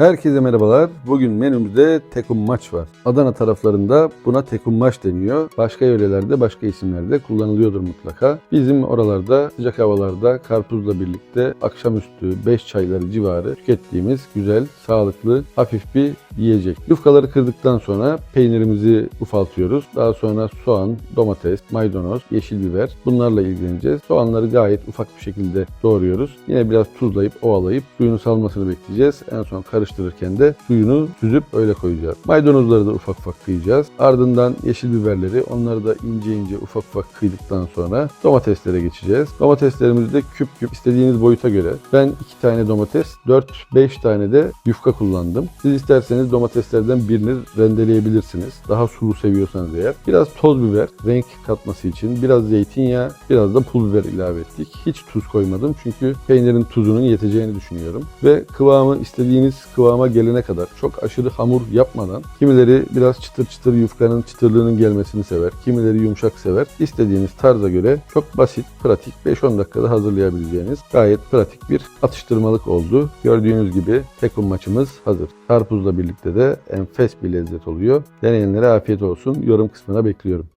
Herkese merhabalar. Bugün menümüzde tekummaç var. Adana taraflarında buna tekummaç deniyor. Başka yörelerde başka isimlerde kullanılıyordur mutlaka. Bizim oralarda sıcak havalarda karpuzla birlikte akşamüstü 5 çayları civarı tükettiğimiz güzel, sağlıklı, hafif bir yiyecek. Yufkaları kırdıktan sonra peynirimizi ufaltıyoruz. Daha sonra soğan, domates, maydanoz, yeşil biber bunlarla ilgileneceğiz. Soğanları gayet ufak bir şekilde doğruyoruz. Yine biraz tuzlayıp ovalayıp suyunu salmasını bekleyeceğiz. En son karıştırırken de suyunu süzüp öyle koyacağız. Maydanozları da ufak ufak kıyacağız. Ardından yeşil biberleri onları da ince ince ufak ufak kıydıktan sonra domateslere geçeceğiz. Domateslerimizi de küp küp istediğiniz boyuta göre. Ben 2 tane domates, 4-5 tane de yufka kullandım. Siz isterseniz domateslerden birini rendeleyebilirsiniz. Daha sulu seviyorsanız eğer. Biraz toz biber renk katması için biraz zeytinyağı, biraz da pul biber ilave ettik. Hiç tuz koymadım çünkü peynirin tuzunun yeteceğini düşünüyorum. Ve kıvamı istediğiniz kıvama gelene kadar çok aşırı hamur yapmadan kimileri biraz çıtır çıtır yufkanın çıtırlığının gelmesini sever. Kimileri yumuşak sever. İstediğiniz tarza göre çok basit, pratik 5-10 dakikada hazırlayabileceğiniz gayet pratik bir atıştırmalık oldu. Gördüğünüz gibi tekum maçımız hazır. Karpuzla birlikte de enfes bir lezzet oluyor. Deneyenlere afiyet olsun. Yorum kısmına bekliyorum.